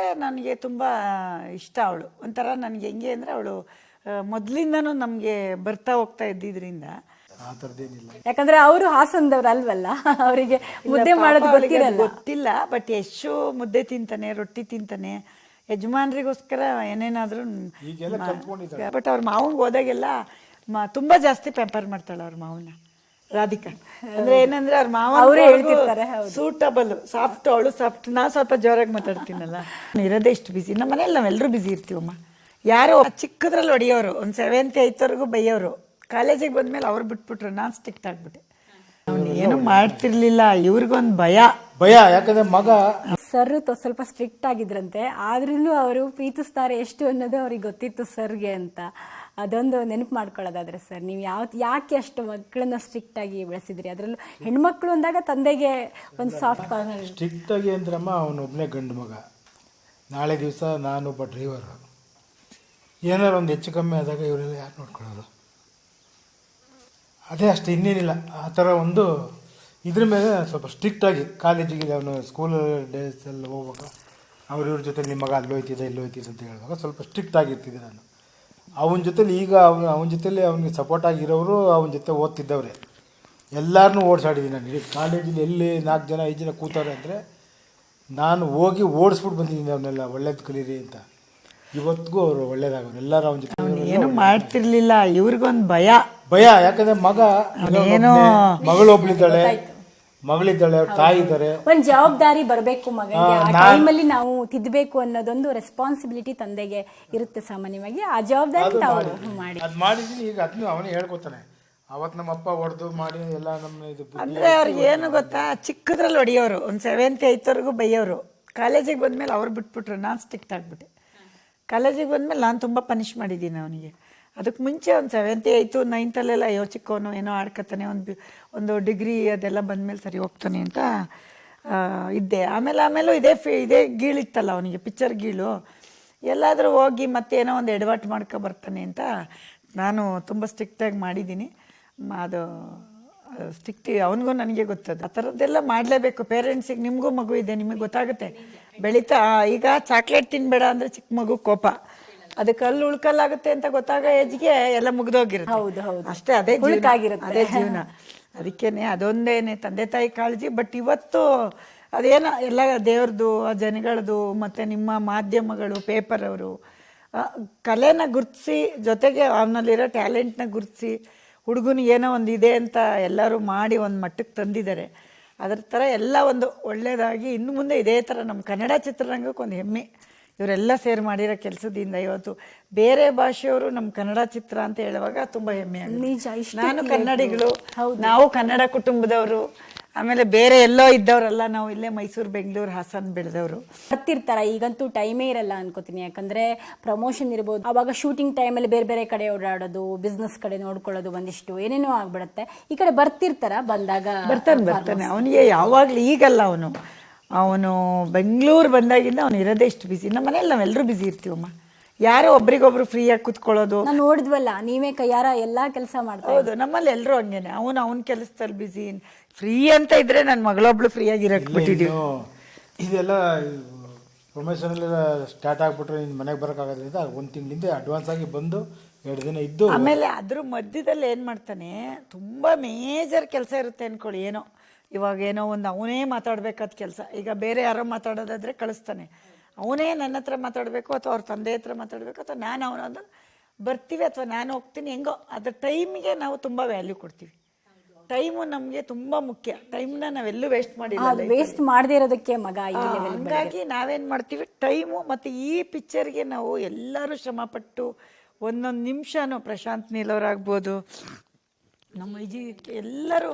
ಮತ್ತೆ ನನಗೆ ತುಂಬ ಇಷ್ಟ ಅವಳು. ಒಂಥರ ನನಗೆ ಹೆಂಗೆ ಅಂದರೆ ಅವಳು ಮೊದಲಿಂದನೂ ನಮಗೆ ಬರ್ತಾ ಹೋಗ್ತಾ ಇದ್ದಿದ್ರಿಂದ. ಆ ಥರದ್ದೇನಿಲ್ಲ. ಯಾಕಂದ್ರೆ ಅವರು ಹಾಸನದವ್ರು ಅಲ್ವಲ್ಲ ಅವರಿಗೆ ಮುದ್ದೆ ಮಾಡೋದು ಗೊತ್ತಿರಲ್ಲ. ಗೊತ್ತಿಲ್ಲ ಬಟ್ ಎಷ್ಟು ಮುದ್ದೆ ತಿಂತಾನೆ ರೊಟ್ಟಿ ತಿಂತಾನೆ. ಯಜಮಾನ್ರಿಗೋಸ್ಕರ ಏನೇನಾದರೂ ಈಗೆಲ್ಲ ಬಟ್ ಅವ್ರ ಮಾವಂಗೆ ಹೋದಾಗೆಲ್ಲ ಮ ತುಂಬ ಜಾಸ್ತಿ ಪೆಂಪರ್ ಮಾಡ್ತಾಳೆ ಅವ್ರ ಮಾವನ್ನ. ರಾಧಿಕಾ. ಅಂದ್ರೆ ಏನಂದ್ರೆ ಅವ್ರ ಮಾವ ಅವರು ಹೇಳ್ತಿರ್ತಾರೆ, ಸೂಟಬಲ್ ಸಾಫ್ಟ್ ಅವಳು ಸಾಫ್ಟ್ ನಾ ಸ್ವಲ್ಪ ಜೋರಾಗಿ ಮಾತಾಡ್ತೀನಲ್ಲ. ಇರೋದೇ ಇಷ್ಟು ಬಿಸಿ ನಮ್ಮ ಮನೇಲಿ ನಾವೆಲ್ಲರೂ ಬಿಸಿ ಇರ್ತೀವಮ್ಮ. ಯಾರೋ ಚಿಕ್ಕದ್ರಲ್ಲಿ ಹೊಡಿಯೋರು ಒಂದು ಸೆವೆಂತ್ ಏಯ್ತ್ವರೆಗೂ ಬೈಯೋರು. ಕಾಲೇಜಿಗೆ ಬಂದ್ಮೇಲೆ ಅವ್ರು ಬಿಟ್ಬಿಟ್ರು ನಾನು ಸ್ಟಿಕ್ಟ್ ಆಗ್ಬಿಟ್ಟೆ. ಅವ್ನು ಏನು ಮಾಡ್ತಿರ್ಲಿಲ್ಲ ಇವ್ರಿಗೊಂದು ಭಯ. ಭಯ ಯಾಕಂದ್ರೆ ಮಗ ಸರ್ ಸ್ವಲ್ಪ ಸ್ಟ್ರಿಕ್ಟ್ ಆಗಿದ್ರಂತೆ. ಆದ್ರೂ ಅವರು ಪ್ರೀತಿಸ್ತಾರೆ ಎಷ್ಟು ಅನ್ನೋದು ಅವ್ರಿಗೆ ಗೊತ್ತಿತ್ತು ಸರ್ಗೆ ಅಂತ. ಅದೊಂದು ನೆನಪು ಮಾಡ್ಕೊಳ್ಳೋದಾದ್ರೆ ಸರ್ ನೀವು ಯಾವ ಯಾಕೆ ಅಷ್ಟು ಮಕ್ಕಳನ್ನ ಸ್ಟ್ರಿಕ್ಟ್ ಆಗಿ ಬೆಳೆಸಿದ್ರಿ? ಅದರಲ್ಲೂ ಹೆಣ್ಮಕ್ಳು ಅಂದಾಗ ತಂದೆಗೆ ಒಂದು ಸಾಫ್ಟ್ ಕಾರ್ನರ್ ಸ್ಟ್ರಿಕ್ಟ್ ಆಗಿ ಅಂದ್ರಮ್ಮ ಅವನೊಬ್ಬನೇ ಗಂಡು ಮಗ. ನಾಳೆ ದಿವಸ ನಾನೊಬ್ಬ ಡ್ರೈವರು ಏನಾರು ಒಂದು ಹೆಚ್ಚು ಕಮ್ಮಿ ಆದಾಗ ಇವರೆಲ್ಲ ಯಾರು ನೋಡ್ಕೊಳ್ಳೋದು? ಅದೇ ಅಷ್ಟು ಇನ್ನೇನಿಲ್ಲ. ಆ ಥರ ಒಂದು ಇದ್ರ ಮೇಲೆ ಸ್ವಲ್ಪ ಸ್ಟ್ರಿಕ್ಟಾಗಿ ಕಾಲೇಜಿಗೆ ಅವನು ಸ್ಕೂಲ್ ಡೇಸಲ್ಲಿ ಹೋಗ್ಬೇಕು ಹೋಗುವಾಗ ಅವ್ರ ಇವ್ರ ಜೊತೆ ನಿಮ್ಮ ಮಗ ಅಲ್ಲಿ ಹೋಯ್ತಿದ್ದೆ ಇಲ್ಲಿ ಹೋಯ್ತಿದ್ದ ಅಂತ ಹೇಳುವಾಗ ಸ್ವಲ್ಪ ಸ್ಟ್ರಿಕ್ಟ್ ಆಗಿರ್ತಿದ್ದೆ ನಾನು. ಅವನ ಜೊತೆಲಿ ಈಗ ಅವನು ಅವನ ಜೊತೆಲಿ ಅವನಿಗೆ ಸಪೋರ್ಟ್ ಆಗಿರೋರು ಅವನ ಜೊತೆ ಓದ್ತಿದ್ದವ್ರೆ. ಎಲ್ಲರನ್ನೂ ಓಡಿಸಾಡಿದ್ದೀನಿ ನಾನು. ಇಡೀ ಕಾಲೇಜಲ್ಲಿ ಎಲ್ಲಿ ನಾಲ್ಕು ಜನ ಐದು ಜನ ಕೂತವ್ರೆ ಅಂದರೆ ನಾನು ಹೋಗಿ ಓಡಿಸ್ಬಿಟ್ಟು ಬಂದಿದ್ದೀನಿ ಅವನ್ನೆಲ್ಲ ಒಳ್ಳೇದು ಕಲೀರಿ ಅಂತ. ಇವತ್ತಿಗೂ ಅವರು ಒಳ್ಳೇದಾಗೋರು. ಎಲ್ಲರೂ ಅವನ ಜೊತೆ ಏನು ಮಾಡ್ತಿರ್ಲಿಲ್ಲ. ಇವ್ರಿಗೊಂದು ಭಯ. ಭಯ ಯಾಕಂದ್ರೆ ಮಗ ಏನೋ ಮಗಳು ಒಬ್ಳಿದ್ದಾಳೆ ಮಗಳಿದ್ದಾಳೆ ಅವ್ರ ತಾಯಿ ಇದ್ದಾರೆ. ಒಂದು ಜವಾಬ್ದಾರಿ ಬರಬೇಕು ಮಗನಿಗೆ. ಆ ಟೈಮಲ್ಲಿ ನಾವು ತಿದ್ದಬೇಕು ಅನ್ನೋದೊಂದು ರೆಸ್ಪಾನ್ಸಿಬಿಲಿಟಿ ತಂದೆಗೆ ಇರುತ್ತೆ ಸಾಮಾನ್ಯವಾಗಿ. ಆ ಜವಾಬ್ದಾರಿ ತಾವು ಮಾಡಿ ಅದು ಮಾಡಿದೀನಿ ಈಗ ಅದನ್ನು ಅವನೇ ಹೇಳ್ಕೊತಾನೆ. ಅವತ್ತು ನಮ್ಮ ಅಪ್ಪ ಹೊಡೆದು ಮಾಡಿ ಎಲ್ಲ ನಮ್ಮ ಇದು ಅಂದ್ರೆ ಅವ್ರಿಗೆ ಏನು ಗೊತ್ತಾ? ಚಿಕ್ಕದ್ರಲ್ಲಿ ಹೊಡಿಯೋರು. ಒಂದು ಸೆವೆಂತ್ ಏಯ್ತ್ವರೆಗೂ ಬೈಯೋರು. ಕಾಲೇಜಿಗೆ ಬಂದ್ಮೇಲೆ ಅವ್ರು ಬಿಟ್ಬಿಟ್ರು. ನಾನ್ ಸ್ಟಿಕ್ಟ್ ಆಗ್ಬಿಟ್ಟೆ. ಕಾಲೇಜಿಗೆ ಬಂದ್ಮೇಲೆ ನಾನು ತುಂಬ ಪನಿಷ್ ಮಾಡಿದ್ದೀನಿ ಅವನಿಗೆ. ಅದಕ್ಕೆ ಮುಂಚೆ ಒಂದು ಸೆವೆಂತಿ ಆಯಿತು ನೈನ್ತಲ್ಲೆಲ್ಲ ಅಯ್ಯೋ ಏನೋ ಆಡ್ಕತಾನೆ ಒಂದು ಒಂದು ಡಿಗ್ರಿ ಅದೆಲ್ಲ ಬಂದಮೇಲೆ ಸರಿ ಹೋಗ್ತಾನೆ ಅಂತ ಇದ್ದೆ. ಆಮೇಲೆ, ಆಮೇಲೂ ಇದೇ ಫಿ, ಇದೇ ಗೀಳಿತ್ತಲ್ಲ ಅವನಿಗೆ, ಪಿಕ್ಚರ್ ಗೀಳು. ಎಲ್ಲಾದರೂ ಹೋಗಿ ಮತ್ತೇನೋ ಒಂದು ಎಡವಟ್ಟು ಮಾಡ್ಕೊ ಬರ್ತಾನೆ ಅಂತ ನಾನು ತುಂಬ ಸ್ಟ್ರಿಕ್ಟಾಗಿ ಮಾಡಿದ್ದೀನಿ. ಅದು ಸ್ಟಿಕ್ಟಿ ಅವನಿಗೂ ನನಗೆ ಗೊತ್ತದು. ಆ ಥರದ್ದೆಲ್ಲ ಮಾಡಲೇಬೇಕು. ಪೇರೆಂಟ್ಸಿಗೆ ನಿಮಗೂ ಮಗು ಇದೆ, ನಿಮಗೆ ಗೊತ್ತಾಗುತ್ತೆ. ಬೆಳೀತಾ, ಈಗ ಚಾಕ್ಲೇಟ್ ತಿನ್ಬೇಡ ಅಂದರೆ ಚಿಕ್ಕ ಮಗು ಕೋಪ. ಅದಕ್ಕೆ ಅಲ್ಲಿ ಉಳ್ಕಲ್ಲಾಗುತ್ತೆ ಅಂತ ಗೊತ್ತಾಗ ಏಜ್ಗೆ ಎಲ್ಲ ಮುಗ್ದೋಗಿರುತ್ತೆ ಹೌದು, ಹೌದು. ಅಷ್ಟೇ ಅದೇ ಜೀವನ. ಹುಳುಕಾಗಿರುತ್ತೆ. ಅದೇ ಜೀವನ ಅದಕ್ಕೇನೆ ಅದೊಂದೇನೆ ತಂದೆ ತಾಯಿ ಕಾಳಜಿ ಬಟ್ ಇವತ್ತು ಅದೇನ ಎಲ್ಲ ದೇವ್ರದ್ದು ಆ ಜನಗಳದ್ದು ಮತ್ತೆ ನಿಮ್ಮ ಮಾಧ್ಯಮಗಳು ಪೇಪರ್ ಅವರು ಕಲೆನ ಗುರುತಿಸಿ ಜೊತೆಗೆ ಅವನಲ್ಲಿರೋ ಟ್ಯಾಲೆಂಟ್ನ ಗುರುತಿಸಿ ಹುಡುಗನ ಏನೋ ಒಂದು ಇದೆ ಅಂತ ಎಲ್ಲರೂ ಮಾಡಿ ಒಂದು ಮಟ್ಟಕ್ಕೆ ತಂದಿದ್ದಾರೆ ಅದರ ಥರ ಎಲ್ಲ ಒಂದು ಒಳ್ಳೆಯದಾಗಿ ಇನ್ನು ಮುಂದೆ ಇದೇ ಥರ ನಮ್ಮ ಕನ್ನಡ ಚಿತ್ರರಂಗಕ್ಕೆ ಒಂದು ಹೆಮ್ಮೆ ಇವರೆಲ್ಲ ಸೇರಿ ಮಾಡಿರೋ ಕೆಲಸದಿಂದ ಇವತ್ತು ಬೇರೆ ಭಾಷೆಯವರು ನಮ್ಮ ಕನ್ನಡ ಚಿತ್ರ ಅಂತ ಹೇಳುವಾಗ ತುಂಬ ಹೆಮ್ಮೆ. ನಿಜ, ನಾನು ಕನ್ನಡಿಗಳು ನಾವು ಕನ್ನಡ ಕುಟುಂಬದವರು ಆಮೇಲೆ ಬೇರೆ ಎಲ್ಲೋ ಇದ್ದವರಲ್ಲ ನಾವು ಇಲ್ಲೇ ಮೈಸೂರು ಬೆಂಗಳೂರು ಹಾಸನ್ ಬೆಳೆದವರು. ಬರ್ತಿರ್ತಾರ ಈಗಂತೂ ಟೈಮೇ ಇರಲ್ಲ ಅನ್ಕೋತೀನಿ. ಯಾಕಂದ್ರೆ ಪ್ರಮೋಷನ್ ಇರ್ಬೋದು ಅವಾಗ ಶೂಟಿಂಗ್ ಟೈಮಲ್ಲಿ ಬೇರೆ ಬೇರೆ ಕಡೆ ಓಡಾಡೋದು ಬಿಸ್ನೆಸ್ ಕಡೆ ನೋಡ್ಕೊಳ್ಳೋದು ಒಂದಿಷ್ಟು ಏನೇನೋ ಆಗ್ಬಿಡತ್ತೆ. ಈ ಕಡೆ ಬರ್ತಿರ್ತಾರ ಬಂದಾಗ ಬರ್ತಾನೆ ಬರ್ತಾನೆ. ಅವನಿಗೆ ಯಾವಾಗಲೂ ಈಗಲ್ಲ ಅವನು. ಅವನು ಬೆಂಗಳೂರು ಬಂದಾಗಿಂದ ಅವನು ಇರೋದೇ ಇಷ್ಟು ಬಿಸಿ ನಮ್ಮ ಮನೇಲಿ ನಾವೆಲ್ಲರೂ ಬಿಸಿ ಇರ್ತೀವಮ್ಮ. ಯಾರೋ ಒಬ್ರಿಗೊಬ್ರು ಫ್ರೀಯಾಗಿ ಕುತ್ಕೊಳ್ಳೋದು. ನಾನು ನೋಡಿದ್ವಲ್ಲ ನೀವೇ ಕೈಯಾರ ಎಲ್ಲ ಕೆಲಸ ಮಾಡ್ತಾ ಹೌದು ನಮ್ಮಲ್ಲಿ ಎಲ್ಲರೂ ಹಂಗೇನೆ. ಅವನು ಅವನ ಕೆಲಸದಲ್ಲಿ ಬಿಸಿ ಫ್ರೀ ಅಂತ ಇದ್ರೆ ನನ್ನ ಮಗಳೊಬ್ಳು ಫ್ರೀಯಾಗಿ ಇರಕ್ಕೆ ಬಿಟ್ಟಿದ್ದೀವಿ ಇದೆಲ್ಲ ಪ್ರೊಮೋಷನಲ್ಲಿ ಸ್ಟಾರ್ಟ್ ಆಗಿಬಿಟ್ರೆ ನಿನ್ನ ಮನೆಗೆ ಬರೋಕ್ಕಾಗೋದ್ರಿಂದ ಒಂದು ತಿಂಗಳಿಂದ ಅಡ್ವಾನ್ಸ್ ಆಗಿ ಬಂದು ಎರಡು ದಿನ ಇದ್ದು ಆಮೇಲೆ ಅದ್ರ ಮಧ್ಯದಲ್ಲಿ ಏನು ಮಾಡ್ತಾನೆ ತುಂಬ ಮೇಜರ್ ಕೆಲಸ ಇರುತ್ತೆ ಅನ್ಕೊಳ್ಳಿ ಏನೋ. ಇವಾಗ ಏನೋ ಒಂದು ಅವನೇ ಮಾತಾಡ್ಬೇಕಾದ ಕೆಲಸ. ಈಗ ಬೇರೆ ಯಾರೋ ಮಾತಾಡೋದಾದ್ರೆ ಕಳಿಸ್ತಾನೆ. ಅವನೇ ನನ್ನ ಹತ್ರ ಮಾತಾಡಬೇಕು ಅಥವಾ ಅವ್ರ ತಂದೆ ಹತ್ರ ಮಾತಾಡಬೇಕು ಅಥವಾ ನಾನು ಅವನದು ಬರ್ತೀವಿ ಅಥವಾ ನಾನು ಹೋಗ್ತೀನಿ ಹೆಂಗೋ ಅದ್ರ ಟೈಮ್ಗೆ ನಾವು ತುಂಬ ವ್ಯಾಲ್ಯೂ ಕೊಡ್ತೀವಿ. ಟೈಮು ನಮಗೆ ತುಂಬ ಮುಖ್ಯ. ಟೈಮ್ನ ನಾವೆಲ್ಲೂ ವೇಸ್ಟ್ ಮಾಡಿಲ್ಲ ವೇಸ್ಟ್ ಮಾಡದೇ ಇರೋದಕ್ಕೆ ಮಗ ಹಂಗಾಗಿ ನಾವೇನು ಮಾಡ್ತೀವಿ ಟೈಮು ಮತ್ತು ಈ ಪಿಕ್ಚರ್ಗೆ ನಾವು ಎಲ್ಲರೂ ಶ್ರಮಪಟ್ಟು ಒಂದೊಂದು ನಿಮಿಷನೂ ಪ್ರಶಾಂತ್ ನೀಲ್ ಅವರಾಗ್ಬೋದು ನಮ್ಮ ವಿಜಿ ಎಲ್ಲರೂ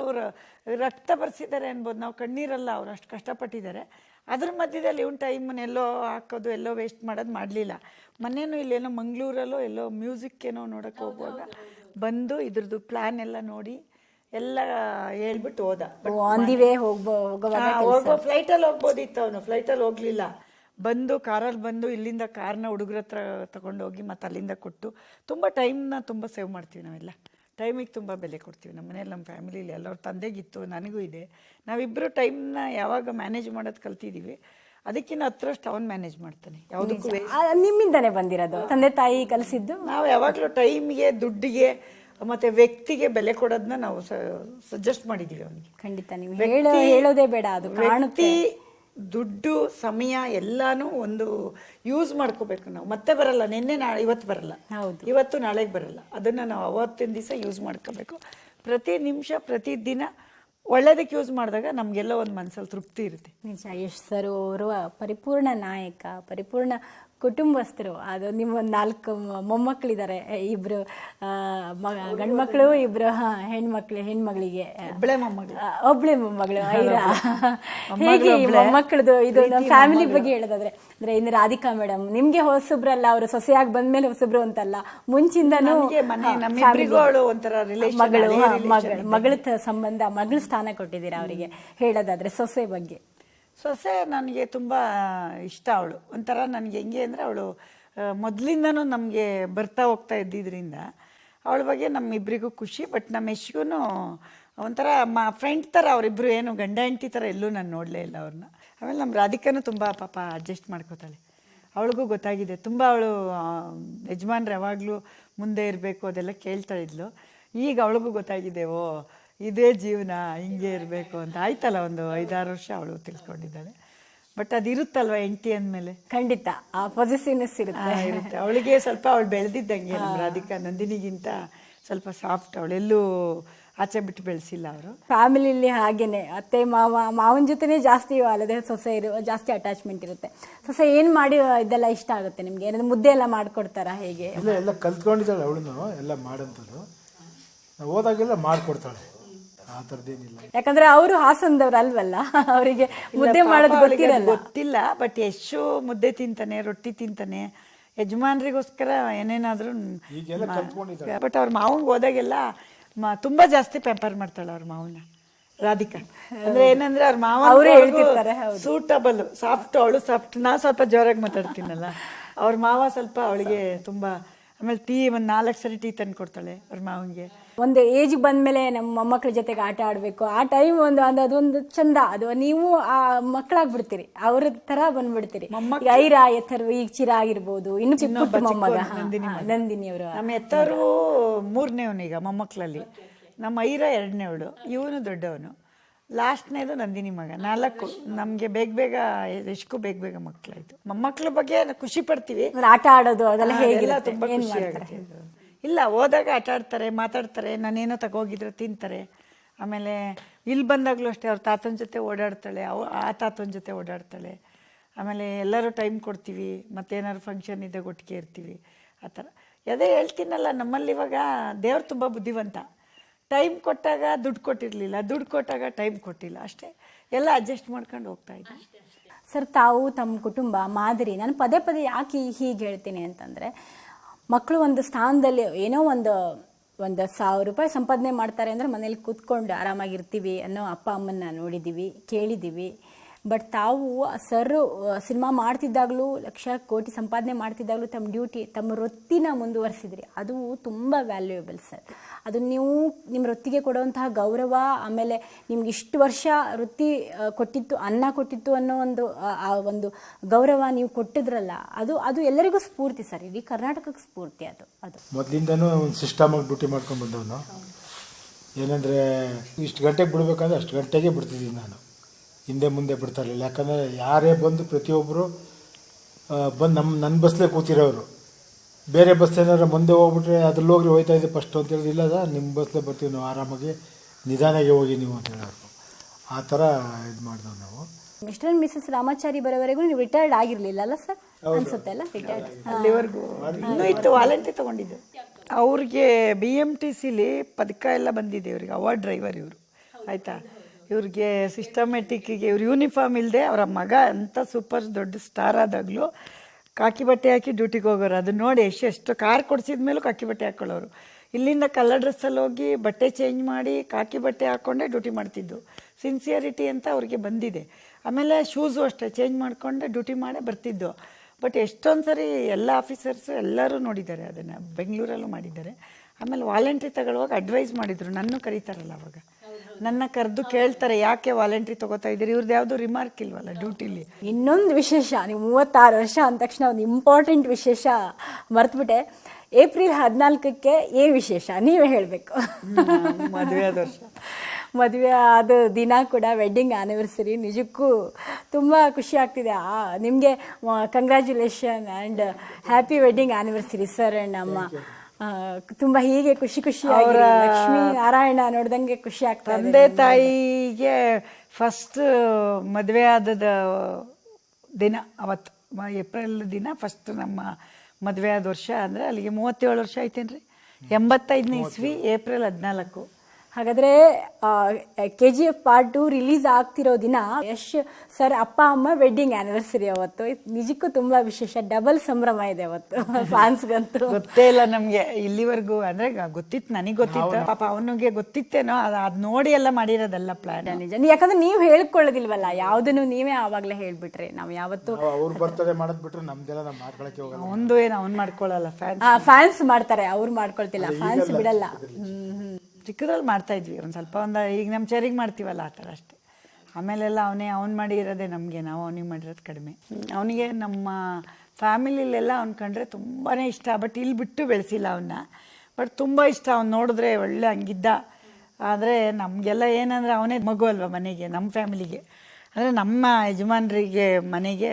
ರಕ್ತ ಬರ್ಸಿದ್ದಾರೆ ಅನ್ಬೋದು ನಾವು ಕಣ್ಣೀರಲ್ಲ ಅವ್ರು ಅಷ್ಟು ಕಷ್ಟಪಟ್ಟಿದ್ದಾರೆ. ಅದ್ರ ಮಧ್ಯದಲ್ಲಿ ಇವ್ನ ಟೈಮನ್ನೆಲ್ಲೋ ಹಾಕೋದು ಎಲ್ಲೋ ವೇಸ್ಟ್ ಮಾಡೋದು ಮಾಡಲಿಲ್ಲ. ಮೊನ್ನೆನೂ ಇಲ್ಲೇನೋ ಮಂಗಳೂರಲ್ಲೋ ಎಲ್ಲೋ ಮ್ಯೂಸಿಕ್ಕೇನೋ ನೋಡೋಕೆ ಹೋಗುವಾಗ ಬಂದು ಇದ್ರದ್ದು ಪ್ಲ್ಯಾನ್ ಎಲ್ಲ ನೋಡಿ ಎಲ್ಲ ಹೇಳ್ಬಿಟ್ಟು ಹೋದ. ಆನ್ ದಿ ವೇ ಹೋಗ್ಬೋ ಹೋಗೋ ಫ್ಲೈಟಲ್ಲಿ ಹೋಗ್ಬೋದಿತ್ತು ಅವನು. ಫ್ಲೈಟಲ್ಲಿ ಹೋಗ್ಲಿಲ್ಲ. ಬಂದು ಕಾರಲ್ಲಿ ಬಂದು ಇಲ್ಲಿಂದ ಕಾರ್ನ ಹುಡುಗರ ಹತ್ರ ತಗೊಂಡೋಗಿ ಮತ್ತೆ ಅಲ್ಲಿಂದ ಕೊಟ್ಟು ತುಂಬ ಟೈಮ್ನ ತುಂಬ ಸೇವ್ ಮಾಡ್ತೀವಿ ನಾವೆಲ್ಲ. ಟೈಮಿಗೆ ತುಂಬ ಬೆಲೆ ಕೊಡ್ತೀವಿ. ನಮ್ಮ ಮನೇಲಿ ನಮ್ಮ ಫ್ಯಾಮಿಲಿಲಿ ಎಲ್ಲರ ತಂದೆಗಿತ್ತು ನನಗೂ ಇದೆ. ನಾವಿಬ್ಬರು ಟೈಮ್ನ ಯಾವಾಗ ಮ್ಯಾನೇಜ್ ಮಾಡೋದು ಕಲ್ತಿದ್ದೀವಿ ಅದಕ್ಕಿಂತ ಹತ್ರಷ್ಟು ಅವನು ಮ್ಯಾನೇಜ್ ಮಾಡ್ತಾನೆ. ಯಾವುದಕ್ಕೂ ನಿಮ್ಮಿಂದನೇ ಬಂದಿರೋದು? ತಂದೆ ತಾಯಿ ಕಲಿಸಿದ್ದು? ನಾವು ಯಾವಾಗಲೂ ಟೈಮ್ಗೆ ದುಡ್ಡಿಗೆ ಮತ್ತೆ ವ್ಯಕ್ತಿಗೆ ಬೆಲೆ ಕೊಡೋದನ್ನ ನಾವು ಸಜೆಸ್ಟ್ ಮಾಡಿದ್ದೀವಿ ಅವನಿಗೆ. ಖಂಡಿತ. ನೀವು ಹೇಳೋ ಹೇಳೋದೇ ಬೇಡ ಅದು ಕಾಣುತ್ತೆ. ವ್ಯಕ್ತಿ ದುಡ್ಡು ಸಮಯ ಎಲ್ಲಾನು ಒಂದು ಯೂಸ್ ಮಾಡ್ಕೋಬೇಕು ನಾವು. ಮತ್ತೆ ಬರಲ್ಲ ನಿನ್ನೆ ನಾಳೆ ಇವತ್ತು ಬರಲ್ಲ. ಹೌದು. ಇವತ್ತು ನಾಳೆಗೆ ಬರಲ್ಲ. ಅದನ್ನು ನಾವು ಅವತ್ತಿನ ದಿವಸ ಯೂಸ್ ಮಾಡ್ಕೋಬೇಕು. ಪ್ರತಿ ನಿಮಿಷ ಪ್ರತಿ ದಿನ ಒಳ್ಳೇದಕ್ಕೆ ಯೂಸ್ ಮಾಡಿದಾಗ ನಮಗೆಲ್ಲ ಒಂದು ಮನಸ್ಸಲ್ಲಿ ತೃಪ್ತಿ ಇರುತ್ತೆ. ನಿಜ ಯಶ್ ಸರ್ ಅವರು ಪರಿಪೂರ್ಣ ನಾಯಕ ಪರಿಪೂರ್ಣ ಕುಟುಂಬಸ್ಥರು ಅದು ನಿಮ್ಮ ನಾಲ್ಕು ಮೊಮ್ಮಕ್ಕಳಿದ್ದಾರೆ ಇಬ್ರು ಗಂಡ್ಮಕ್ಳು ಇಬ್ರು ಹಾ, ಹೆಣ್ಮಕ್ಳು ಹೆಣ್ಮಗಳಿಗೆ. ಒಬ್ಳೆ ಮೊಮ್ಮಗಳು. ಐರಾ ಹೇಗೆ ಮೊಮ್ಮಕ್ಕಳದು ಇದು ನಮ್ಮ ಫ್ಯಾಮಿಲಿ ಬಗ್ಗೆ ಹೇಳೋದಾದ್ರೆ ಅಂದ್ರೆ ಇನ್ನು ರಾಧಿಕಾ ಮೇಡಮ್ ನಿಮ್ಗೆ ಹೊಸಬ್ರಲ್ಲ ಅವರು ಸೊಸೆಯಾಗಿ ಬಂದ್ಮೇಲೆ ಹೊಸಬ್ರು ಅಂತಲ್ಲ ಮುಂಚಿಂದನೂ ಮಗಳು ಮಗಳ ಸಂಬಂಧ ಮಗಳ ಸ್ಥಾನ ಕೊಟ್ಟಿದ್ದೀರಾ ಅವರಿಗೆ ಹೇಳೋದಾದ್ರೆ ಸೊಸೆ ಬಗ್ಗೆ. ಸೊಸೆ ನನಗೆ ತುಂಬ ಇಷ್ಟ ಅವಳು. ಒಂಥರ ನನಗೆ ಹೆಂಗೆ ಅಂದರೆ ಅವಳು ಮೊದಲಿಂದನೂ ನಮಗೆ ಬರ್ತಾ ಹೋಗ್ತಾ ಇದ್ದಿದ್ದರಿಂದ ಅವಳ ಬಗ್ಗೆ ನಮ್ಮಿಬ್ಬರಿಗೂ ಖುಷಿ ಬಟ್ ನಮ್ಮ ಯಶ್ಗೂ ಒಂಥರ ಮ ಫ್ರೆಂಡ್ ಥರ ಅವರಿಬ್ಬರು ಏನು ಗಂಡ ಹೆಂಡತಿ ಥರ ಎಲ್ಲೂ ನಾನು ನೋಡಲೇ ಇಲ್ಲ ಅವ್ರನ್ನ. ಆಮೇಲೆ ನಮ್ಮ ರಾಧಿಕಾನು ತುಂಬ ಪಾಪ ಅಡ್ಜಸ್ಟ್ ಮಾಡ್ಕೋತಾಳೆ. ಅವಳಿಗೂ ಗೊತ್ತಾಗಿದೆ. ತುಂಬ ಅವಳು ಯಜಮಾನ್ರು ಯಾವಾಗಲೂ ಮುಂದೆ ಇರಬೇಕು ಅದೆಲ್ಲ ಕೇಳ್ತಾ ಇದ್ಲು. ಈಗ ಅವಳಿಗೂ ಗೊತ್ತಾಗಿದೆ, ಓ ಇದೇ ಜೀವನ ಹಿಂಗೆ ಇರಬೇಕು ಅಂತ. ಆಯ್ತಲ್ಲ ಒಂದು ಐದಾರು ವರ್ಷ ಅವಳು ತಿಳ್ಕೊಂಡಿದ್ದಾಳೆ. ಬಟ್ ಅದಿರುತ್ತಲ್ವ ಹೆಂಡತಿ ಅಂದಮೇಲೆ? ಖಂಡಿತ. ಆ ಪಾಸಿಟಿವ್ನೆಸ್ ಇರುತ್ತೆ. ಇರುತ್ತೆ. ಅವಳಿಗೆ ಸ್ವಲ್ಪ ಅವಳು ಬೆಳೆದಿದ್ದಂಗೆ ನಮ್ಮ ರಾಧಿಕಾ ನಂದಿನಿಗಿಂತ ಸ್ವಲ್ಪ ಸಾಫ್ಟ್ ಅವಳೆಲ್ಲೂ ಆಚೆ ಬಿಟ್ಟು ಬೆಳೆಸಿಲ್ಲ ಅವರು. ಫ್ಯಾಮಿಲಿಲಿ ಹಾಗೇನೆ. ಅತ್ತೆ ಮಾವ ಮಾವನ ಜೊತೆನೇ ಜಾಸ್ತಿ ಅಲ್ಲದೆ ಸೊಸೆ ಇರು ಜಾಸ್ತಿ ಅಟ್ಯಾಚ್ಮೆಂಟ್ ಇರುತ್ತೆ. ಸೊಸೆ ಏನು ಮಾಡಿ ಇದೆಲ್ಲ ಇಷ್ಟ ಆಗುತ್ತೆ ನಿಮಗೆ? ಏನಾದ್ರು ಮುದ್ದೆ ಎಲ್ಲ ಮಾಡ್ಕೊಡ್ತಾರಾ ಹೇಗೆ? ಎಲ್ಲ ಎಲ್ಲ ಕಲ್ತ್ಕೊಂಡಿದ್ದಾಳೆ ಅವಳು ಎಲ್ಲ ಮಾಡಂಥದ್ದು ನಾವು ಹೋದಾಗೆಲ್ಲ ಮಾಡಿಕೊಡ್ತಾಳೆ. ಆ ಥರದ್ದೇನಿಲ್ಲ. ಯಾಕಂದ್ರೆ ಅವರು ಹಾಸನದವ್ರು ಅಲ್ವಲ್ಲ ಅವರಿಗೆ ಮುದ್ದೆ ಮಾಡೋದು ಗೊತ್ತಿರಲ್ಲ. ಗೊತ್ತಿಲ್ಲ ಬಟ್ ಎಷ್ಟು ಮುದ್ದೆ ತಿಂತಾನೆ ರೊಟ್ಟಿ ತಿಂತಾನೆ. ಯಜಮಾನ್ರಿಗೋಸ್ಕರ ಏನೇನಾದ್ರೂ ಈಗೆಲ್ಲ ಬಟ್ ಅವ್ರ ಮಾವಂಗೆ ಹೋದಾಗೆಲ್ಲ ಮ- ತುಂಬಾ ಜಾಸ್ತಿ ಪೆಂಪರ್ ಮಾಡ್ತಾಳೆ ಅವ್ರ ಮಾವನ ರಾಧಿಕಾ. ಅಂದ್ರೆ ಏನಂದ್ರೆ ಅವ್ರ ಮಾವ ಅವ್ರೇ ಹೇಳ್ತಿರ್ತಾರೆ, ಸೂಟಬಲ್ ಸಾಫ್ಟ್ ಅವಳು ಸಾಫ್ಟ್ ನಾ ಸ್ವಲ್ಪ ಜೋರಾಗಿ ಮಾತಾಡ್ತೀನಲ್ಲ. ಅವ್ರ ಮಾವ ಸ್ವಲ್ಪ ಅವಳಿಗೆ ತುಂಬಾ ಆಮೇಲೆ ಟೀ ಒಂದ್ ನಾಲ್ಕು ಸರಿ ಟೀ ತಂದು ಕೊಡ್ತಾಳೆ ಅವ್ರ ಮಾವಂಗೆ ಒಂದು ಏಜ್ ಬಂದ್ಮೇಲೆ ನಮ್ಮ ಮೊಮ್ಮಕ್ಕಳ ಜೊತೆಗೆ ಆಟ ಆಡಬೇಕು. ಆ ಟೈಮ್ ಒಂದು ಅಂದ ಅದೊಂದು ಚಂದ. ಅದು ನೀವು ಆ ಮಕ್ಕಳಾಗ್ಬಿಡ್ತೀರಿ ಅವ್ರ ತರ ಬಂದ್ಬಿಡ್ತೀರಿ. ಐರ ಐರಾ ಎತ್ತರು ಈಗ ಚಿರ ಆಗಿರ್ಬೋದು. ಇನ್ನು ಚಿಕ್ಕ ಮೊಮ್ಮಗ. ನಂದಿನಿ ಅವರು. ನಮ್ಮ ಎತ್ತರು ಮೂರನೇವನೀಗ ಮೊಮ್ಮಕ್ಕಳಲ್ಲಿ ನಮ್ಮ ಐರ ಎರಡನೇವಳು. ಇವನು ದೊಡ್ಡವನು. ಲಾಸ್ಟ್ನೇದು ನಂದಿನಿ ಮಗ. ನಾಲ್ಕು. ನಮಗೆ ಬೇಗ ಬೇಗ ಎಷ್ಟಕ್ಕೂ ಬೇಗ ಬೇಗ ಮಕ್ಕಳಾಯ್ತು ಮೊಮ್ಮಕ್ಕಳ ಬಗ್ಗೆ ಖುಷಿ ಪಡ್ತೀವಿ. ಆಟ ಆಡೋದು ಅದೆಲ್ಲ ಹೇಗಿಲ್ಲ ತುಂಬಾ ಖುಷಿ ಆಗುತ್ತೆ. ಇಲ್ಲ, ಹೋದಾಗ ಆಟ ಆಡ್ತಾರೆ, ಮಾತಾಡ್ತಾರೆ, ನಾನೇನೋ ತಗೋಗಿದ್ರೆ ತಿಂತಾರೆ. ಆಮೇಲೆ ಇಲ್ಲಿ ಬಂದಾಗಲೂ ಅಷ್ಟೇ, ಅವ್ರ ತಾತನ ಜೊತೆ ಓಡಾಡ್ತಾಳೆ, ಅವ, ಆ ತಾತನ ಜೊತೆ ಓಡಾಡ್ತಾಳೆ. ಆಮೇಲೆ ಎಲ್ಲರೂ ಟೈಮ್ ಕೊಡ್ತೀವಿ, ಮತ್ತೇನಾದ್ರು ಫಂಕ್ಷನ್ ಇದ್ದಾಗ ಒಟ್ಟಿಗೆ ಇರ್ತೀವಿ. ಆ ಥರ. ಅದೇ ಹೇಳ್ತೀನಲ್ಲ, ನಮ್ಮಲ್ಲಿ ಇವಾಗ ದೇವ್ರು ತುಂಬ ಬುದ್ಧಿವಂತ. ಟೈಮ್ ಕೊಟ್ಟಾಗ ದುಡ್ಡು ಕೊಟ್ಟಿರಲಿಲ್ಲ, ದುಡ್ಡು ಕೊಟ್ಟಾಗ ಟೈಮ್ ಕೊಟ್ಟಿಲ್ಲ, ಅಷ್ಟೇ. ಎಲ್ಲ ಅಡ್ಜಸ್ಟ್ ಮಾಡ್ಕೊಂಡು ಹೋಗ್ತಾ ಇದ್ವಿ ಸರ್, ತಾವು ತಮ್ಮ ಕುಟುಂಬ, ಮಾದರಿ, ನಾನು ಪದೇ ಪದೇ ಯಾಕೆ ಹೀಗೆ ಹೇಳ್ತೀನಿ ಅಂತಂದರೆ ಮಕ್ಕಳು ಒಂದು ಸ್ಥಾನದಲ್ಲಿ ಏನೋ ಒಂದು ಒಂದು ಸಾವಿರ ರೂಪಾಯಿ ಸಂಪಾದನೆ ಮಾಡ್ತಾರೆ ಅಂದರೆ ಮನೇಲಿ ಕೂತ್ಕೊಂಡು ಆರಾಮಾಗಿರ್ತೀವಿ ಅನ್ನೋ ಅಪ್ಪ ಅಮ್ಮನ್ನ ನೋಡಿದ್ದೀವಿ ಕೇಳಿದ್ದೀವಿ ಬಟ್ ತಾವು ಸರ್ ಸಿನಿಮಾ ಮಾಡ್ತಿದ್ದಾಗಲೂ, ಲಕ್ಷ ಕೋಟಿ ಸಂಪಾದನೆ ಮಾಡ್ತಿದ್ದಾಗಲೂ ತಮ್ಮ ಡ್ಯೂಟಿ ತಮ್ಮ ವೃತ್ತಿನ ಮುಂದುವರಿಸಿದ್ರಿ. ಅದು ತುಂಬ ವ್ಯಾಲ್ಯೂಯಬಲ್ ಸರ್ ಅದು ನೀವು ನಿಮ್ಮ ವೃತ್ತಿಗೆ ಕೊಡುವಂತಹ ಗೌರವ ಆಮೇಲೆ ನಿಮ್ಗೆ ಇಷ್ಟು ವರ್ಷ ವೃತ್ತಿ ಕೊಟ್ಟಿತ್ತು ಅನ್ನ ಕೊಟ್ಟಿತ್ತು ಅನ್ನೋ ಒಂದು ಆ, ಆ ಒಂದು ಗೌರವ ನೀವು ಕೊಟ್ಟಿದ್ರಲ್ಲ ಅದು ಅದು ಎಲ್ಲರಿಗೂ ಸ್ಫೂರ್ತಿ ಸರ್. ಇಡೀ ಕರ್ನಾಟಕಕ್ಕೆ ಸ್ಫೂರ್ತಿ ಅದು ಅದು. ಮೊದಲಿಂದನೂ ಒಂದು ಸಿಸ್ಟಮಾಗಿ ಡ್ಯೂಟಿ ಮಾಡ್ಕೊಂಡು ಬಂದವನು. ಏನಂದರೆ ಇಷ್ಟು ಗಂಟೆಗೆ ಬಿಡ್ಬೇಕಂದ್ರೆ ಅಷ್ಟು ಗಂಟೆಗೆ ಬಿಡ್ತಿದ್ದೀನಿ ನಾನು. ಹಿಂದೆ ಮುಂದೆ ಬಿಡ್ತಾ ಇರಲಿಲ್ಲ. ಯಾಕಂದರೆ ಯಾರೇ ಬಂದು ಪ್ರತಿಯೊಬ್ಬರು ಬಂದು ನಮ್ಮ ನನ್ನ ಬಸ್ಲೇ ಕೂತಿರೋರು. ಬೇರೆ ಬಸ್ ಏನಾದ್ರು ಮುಂದೆ ಹೋಗ್ಬಿಟ್ರೆ ಅದ್ರಲ್ಲಿ ಹೋಗಿ ಹೋಯ್ತಾ ಇದ್ದೆ ಫಸ್ಟ್ ಅಂತ ಹೇಳಿದ್ರೆ ಇಲ್ಲ ಸರ್ ನಿಮ್ಮ ಬಸ್ಲೇ ಬರ್ತೀವಿ ನಾವು ಆರಾಮಾಗಿ ನಿಧಾನಾಗೆ ಹೋಗಿ ನೀವು ಅಂತ ಹೇಳೋರು ಆ ಥರ ಇದು ಮಾಡಿದೆವು ನಾವು. ಮಿಸ್ಟರ್ ಅಂಡ್ ಮಿಸಸ್ ರಾಮಾಚಾರಿ ಬರೋವರೆಗೂ ನೀವು ರಿಟೈರ್ಡ್ ಆಗಿರಲಿಲ್ಲ ಅಲ್ಲ ಸರ್? ಅನ್ಸುತ್ತೆ ಅಲ್ಲ ರಿಟೈರ್ಡ್ ಅಲ್ಲಿವರೆಗೂ ಇನ್ನೂ ಇತ್ತು ವಾಲಂಟಿ ತಗೊಂಡಿದ್ದು. ಅವ್ರಿಗೆ ಬಿ ಎಂ ಟಿ ಸಿಲಿ ಪದಕ ಎಲ್ಲ ಬಂದಿದೆ ಇವ್ರಿಗೆ ಅವಾರ್ಡ್ ಡ್ರೈವರ್ ಇವರು. ಆಯಿತಾ? ಇವ್ರಿಗೆ ಸಿಸ್ಟಮೆಟಿಕ್ಕಿಗೆ ಇವ್ರು ಯೂನಿಫಾರ್ಮ್ ಇಲ್ಲದೆ ಅವರ ಮಗ ಅಂತ ಸೂಪರ್ ದೊಡ್ಡ ಸ್ಟಾರ್ ಆದಾಗಲೂ ಕಾಕಿ ಬಟ್ಟೆ ಹಾಕಿ ಡ್ಯೂಟಿಗೆ ಹೋಗೋರು. ಅದು ನೋಡಿ ಎಷ್ಟು ಎಷ್ಟು ಕಾರ್ ಕೊಡ್ಸಿದ ಮೇಲೂ ಕಾಕಿ ಬಟ್ಟೆ ಹಾಕ್ಕೊಳ್ಳೋರು ಇಲ್ಲಿಂದ ಕಲರ್ ಡ್ರೆಸ್ಸಲ್ಲಿ ಹೋಗಿ ಬಟ್ಟೆ ಚೇಂಜ್ ಮಾಡಿ ಕಾಕಿ ಬಟ್ಟೆ ಹಾಕ್ಕೊಂಡೇ ಡ್ಯೂಟಿ ಮಾಡ್ತಿದ್ದು. ಸಿನ್ಸಿಯರಿಟಿ ಅಂತ ಅವ್ರಿಗೆ ಬಂದಿದೆ. ಆಮೇಲೆ ಶೂಸು ಅಷ್ಟೇ ಚೇಂಜ್ ಮಾಡಿಕೊಂಡೆ ಡ್ಯೂಟಿ ಮಾಡೇ ಬರ್ತಿದ್ದು. ಬಟ್ ಎಷ್ಟೊಂದು ಸರಿ ಎಲ್ಲ ಆಫೀಸರ್ಸು ಎಲ್ಲರೂ ನೋಡಿದ್ದಾರೆ ಅದನ್ನು. ಬೆಂಗಳೂರಲ್ಲೂ ಮಾಡಿದ್ದಾರೆ. ಆಮೇಲೆ ವಾಲಂಟ್ರಿ ತಗೊಳ್ಳುವಾಗ ಅಡ್ವೈಸ್ ಮಾಡಿದರು. ನನ್ನೂ ಕರೀತಾರಲ್ಲ ಅವಾಗ. ನನ್ನ ಕರೆದು ಕೇಳ್ತಾರೆ ಯಾಕೆ ವಾಲಂಟ್ರಿ ತಗೋತಾ ಇದ್ದೀರಿ? ಇವ್ರದ್ದು ಯಾವುದು ರಿಮಾರ್ಕ್ ಇಲ್ವಲ್ಲ ಡ್ಯೂಟಿಲಿ ಇನ್ನೊಂದು ವಿಶೇಷ ನೀವು ಮೂವತ್ತಾರು ವರ್ಷ ಅಂದ ತಕ್ಷಣ ಒಂದು ಇಂಪಾರ್ಟೆಂಟ್ ವಿಶೇಷ ಮರ್ತ್ಬಿಟ್ಟೆ. ಏಪ್ರಿಲ್ ಹದಿನಾಲ್ಕಕ್ಕೆ ಏ ವಿಶೇಷ ನೀವೇ ಹೇಳಬೇಕು. ಮದುವೆ ಆದ ವರ್ಷ. ಮದುವೆ ಆದ ದಿನ ಕೂಡ ವೆಡ್ಡಿಂಗ್ ಆ್ಯನಿವರ್ಸರಿ ನಿಜಕ್ಕೂ ತುಂಬ ಖುಷಿ ಆಗ್ತಿದೆ. ನಿಮಗೆ congratulation and happy wedding anniversary sir and ಅಮ್ಮ. ತುಂಬ ಹೀಗೆ ಖುಷಿ ಖುಷಿಯಾಗಿ ಲಕ್ಷ್ಮೀ ನಾರಾಯಣ ನೋಡ್ದಂಗೆ ಖುಷಿ ಆಗ್ತದೆ ತಂದೆ ತಾಯಿಗೆ ಫಸ್ಟ್ ಮದುವೆ ಆದ ದಿನ ಅವತ್ತು ಮ- ಏಪ್ರಿಲ್ ದಿನ ಫಸ್ಟ್ ನಮ್ಮ ಮದುವೆ ಆದ ವರ್ಷ ಅಂದರೆ ಅಲ್ಲಿಗೆ ಮೂವತ್ತೇಳು ವರ್ಷ ಆಯ್ತೇನ್ರಿ? ಎಂಬತ್ತೈದನೇ ಇಸ್ವಿ ಏಪ್ರಿಲ್ ಹದಿನಾಲ್ಕು. ಹಾಗಾದ್ರೆ K G F part two release ಆಗ್ತಿರೋ ದಿನ ಯಶ್ ಸರ್ ಅಪ್ಪ ಅಮ್ಮ ವೆಡ್ಡಿಂಗ್ ಆನಿವರ್ಸರಿ ಅವತ್ತು. ನಿಜಕ್ಕೂ ತುಂಬಾ ವಿಶೇಷ. ಡಬಲ್ ಸಂಭ್ರಮ ಇದೆ ಅವತ್ತು ಫ್ಯಾನ್ಸ್ಗಂತೂ ಗೊತ್ತೇ ಇಲ್ಲ ನಮಗೆ. ಇಲ್ಲಿವರೆಗೂ ಅಂದರೆ ಗೊತ್ತಿತ್ತು ನನಗೆ ಗೊತ್ತಿತ್ತು. ಪಾಪ ಅವನಿಗೆ ಗೊತ್ತಿತ್ತೇನೋ ಅದು ಅದು ನೋಡಿ ಎಲ್ಲ ಮಾಡಿರೋದಲ್ಲ ಪ್ಲಾನ್ ನಿಜ ನೀ- ಯಾಕಂದ್ರೆ ನೀವು ಹೇಳ್ಕೊಳ್ಳೋದಿಲ್ವಲ್ಲ ಯಾವುದನ್ನು ನೀವೇ ಆವಾಗಲೇ ಹೇಳ್ಬಿಟ್ರೆ. ನಾವು ಯಾವತ್ತು ಅವ್ರು ಬರ್ತಡೆ ಮಾಡೋದ್ ಬಿಟ್ರೆ ನಮ್ದೆಲ್ಲ ನಾವು ಮಾಡ್ಕೊಳಕ್ಕೆ ಹೋಗಲ್ಲ. ಒಂದು ಏನು ಅವ್ನು ಮಾಡ್ಕೊಳ್ಳಲ್ಲ ಫ್ಯಾನ್ಸ್ ಫ್ಯಾನ್ಸ್ ಮಾಡ್ತಾರೆ ಅವ್ರು ಮಾಡ್ಕೊಳ್ತಿಲ್ಲ. ಫ್ಯಾನ್ಸ್ ಬಿಡಲ್ಲ. ಚಿಕ್ಕದ್ರಲ್ಲಿ ಮಾಡ್ತಾ ಇದ್ವಿ. ಒಂದು ಸ್ವಲ್ಪ ಒಂದು ಈಗ ನಮ್ಮ ಚೇರಿಗೆ ಮಾಡ್ತೀವಲ್ಲ ಆ ಥರ ಅಷ್ಟೇ. ಆಮೇಲೆಲ್ಲ ಅವನೇ, ಅವ್ನು ಮಾಡಿರೋದೆ ನಮಗೆ. ನಾವು ಅವನಿಗೆ ಮಾಡಿರೋದು ಕಡಿಮೆ. ಅವನಿಗೆ ನಮ್ಮ ಫ್ಯಾಮಿಲಿಲೆಲ್ಲ ಅವ್ನು ಕಂಡ್ರೆ ತುಂಬಾ ಇಷ್ಟ. ಬಟ್ ಇಲ್ಲಿ ಬಿಟ್ಟು ಬೆಳೆಸಿಲ್ಲ ಅವನ್ನ ಬಟ್ ತುಂಬ ಇಷ್ಟ. ಅವ್ನು ನೋಡಿದ್ರೆ ಒಳ್ಳೆ ಹಂಗಿದ್ದ. ಆದರೆ ನಮಗೆಲ್ಲ ಏನಂದರೆ ಅವನೇ ಮಗು ಅಲ್ವ ಮನೆಗೆ ನಮ್ಮ ಫ್ಯಾಮಿಲಿಗೆ. ಅಂದರೆ ನಮ್ಮ ಯಜಮಾನರಿಗೆ ಮನೆಗೆ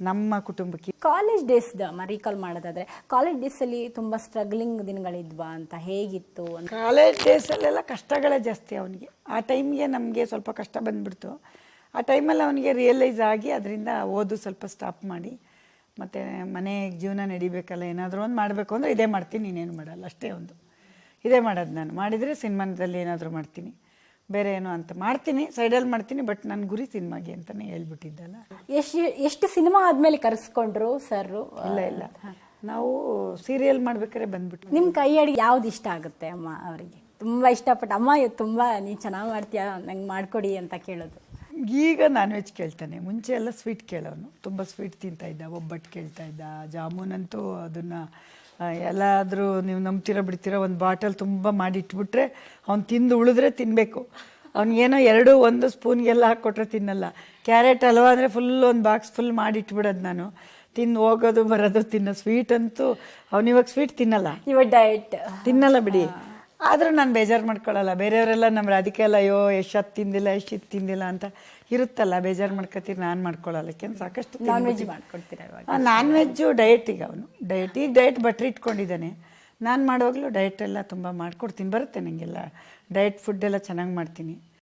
ನಮ್ಮ ಕುಟುಂಬಕ್ಕೆ. ಕಾಲೇಜ್ ಡೇಸ್ ರೀಕಾಲ್ ಮಾಡೋದಾದ್ರೆ ಕಾಲೇಜ್ ಡೇಸ್ ಅಲ್ಲಿ ತುಂಬಾ ಸ್ಟ್ರಗ್ಲಿಂಗ್ ದಿನಗಳಿದ್ವಾ ಅಂತ ಹೇಗಿತ್ತು ಅಂತ. ಕಾಲೇಜ್ ಡೇಸಲ್ಲೆಲ್ಲ ಕಷ್ಟಗಳೇ ಜಾಸ್ತಿ ಅವನಿಗೆ. ಆ ಟೈಮ್ಗೆ ನಮಗೆ ಸ್ವಲ್ಪ ಕಷ್ಟ ಬಂದ್ಬಿಡ್ತು. ಆ ಟೈಮಲ್ಲಿ ಅವನಿಗೆ ರಿಯಲೈಸ್ ಆಗಿ ಅದರಿಂದ ಓದು ಸ್ವಲ್ಪ ಸ್ಟಾಪ್ ಮಾಡಿ ಮತ್ತು ಮನೆ ಜೀವನ ನಡಿಬೇಕಲ್ಲ ಏನಾದರೂ ಒಂದು ಮಾಡಬೇಕು ಅಂದರೆ ಇದೇ ಮಾಡ್ತೀನಿ ನೀನೇನು ಮಾಡಲ್ಲ. ಅಷ್ಟೇ ಒಂದು. ಇದೇ ಮಾಡೋದು ನಾನು. ಮಾಡಿದರೆ ಸಿನಿಮಾದಲ್ಲಿ ಏನಾದರೂ ಮಾಡ್ತೀನಿ. ಬೇರೆ ಏನೋ ಅಂತ ಮಾಡ್ತೀನಿ ಸೈಡಲ್ಲಿ ಮಾಡ್ತೀನಿ ಬಟ್ ನನ್ನ ಗುರಿ ಸಿನಿಮಾಗೆ ಅಂತಲೇ ಹೇಳ್ಬಿಟ್ಟಿದ್ದಲ್ಲ. ಎಷ್ಟು ಎಷ್ಟು ಸಿನಿಮಾ ಆದಮೇಲೆ ಕರೆಸ್ಕೊಂಡ್ರು ಸರ್ ಇಲ್ಲ ಇಲ್ಲ. ನಾವು ಸೀರಿಯಲ್ ಮಾಡ್ಬೇಕಾದ್ರೆ ಬಂದ್ಬಿಟ್ಟು ನಿಮ್ಮ ಕೈ ಅಡಿಗೆ ಯಾವ್ದು ಇಷ್ಟ ಆಗುತ್ತೆ ಅಮ್ಮ ಅವರಿಗೆ? ತುಂಬ ಇಷ್ಟಪಟ್ಟು ಅಮ್ಮ ಇದು ನೀನು ನೀನ್ ಚೆನ್ನಾಗಿ ಮಾಡ್ತೀಯಾ? ನಂಗೆ ಮಾಡ್ಕೊಡಿ ಅಂತ ಕೇಳೋದು. ಈಗ ನಾನ್ ವೆಜ್ ಕೇಳ್ತಾನೆ. ಮುಂಚೆ ಎಲ್ಲ ಸ್ವೀಟ್ ಕೇಳೋನು. ತುಂಬ ಸ್ವೀಟ್ ತಿಂತಾ ಇದ್ದ ಒಬ್ಬಟ್ಟು ಕೇಳ್ತಾ ಇದ್ದ. ಜಾಮೂನ್ ಅಂತೂ ಅದನ್ನು ಎಲ್ಲಾದರೂ ನೀವು ನಂಬ್ತೀರ ಬಿಡ್ತೀರ ಒಂದು ಬಾಟಲ್ ತುಂಬ ಮಾಡಿ ಇಟ್ಬಿಟ್ರೆ ಅವ್ನು ತಿಂದು ಉಳಿದ್ರೆ ತಿನ್ನಬೇಕು ಅವ್ನಿಗೇನೋ ಎರಡು ಒಂದು ಸ್ಪೂನ್ಗೆಲ್ಲ ಹಾಕ್ಕೊಟ್ರೆ ತಿನ್ನಲ್ಲ. ಕ್ಯಾರೆಟ್ ಹಲ್ವಾ ಅಂದರೆ ಫುಲ್ ಒಂದು ಬಾಕ್ಸ್ ಫುಲ್ ಮಾಡಿ ಇಟ್ಬಿಡೋದು ನಾನು. ತಿಂದು ಹೋಗೋದು ಬರೋದು ತಿನ್ನೋ ಸ್ವೀಟ್ ಅಂತೂ ಅವನಿವಾಗ ಸ್ವೀಟ್ ತಿನ್ನಲ್ಲ. ಇವಾಗ ಡಯಟ್ ತಿನ್ನಲ್ಲ ಬಿಡಿ. ಆದ್ರೂ ನಾನು ಬೇಜಾರು ಮಾಡ್ಕೊಳ್ಳಲ್ಲ ಬೇರೆಯವರೆಲ್ಲ ನಮ್ಮ ರಾಧಿಕೆ ಎಲ್ಲ ಅಯ್ಯೋ ಎಷ್ಟು ಅದು ತಿಂದಿಲ್ಲ ಎಷ್ಟು ಇದು ತಿಂದಿಲ್ಲ ಅಂತ ಇರುತ್ತಲ್ಲ. ಬೇಜಾರು ಮಾಡ್ಕೊತೀರಿ ನಾನು ಮಾಡ್ಕೊಳ್ಳಲ್ಲ ಯಾಕೆಂದ್ರೆ ಸಾಕಷ್ಟು ನಾನ್ ವೆಜ್ ಮಾಡ್ಕೊಡ್ತೀರಾ ಇವಾಗ? ನಾನ್ ವೆಜ್ಜು ಡಯಟಿಗೆ ಅವನು. ಡಯಟ್ ಈಗ ಡಯಟ್ ಬಟ್ರಿ ಇಟ್ಕೊಂಡಿದ್ದಾನೆ. ನಾನು ಮಾಡುವಾಗಲೂ ಡಯಟ್ ಎಲ್ಲ ತುಂಬ ಮಾಡ್ಕೊಡ್ತೀನಿ. ಬರುತ್ತೆ ನನಗೆಲ್ಲ ಡಯಟ್ ಫುಡ್ ಎಲ್ಲ ಚೆನ್ನಾಗಿ ಮಾಡ್ತೀನಿ.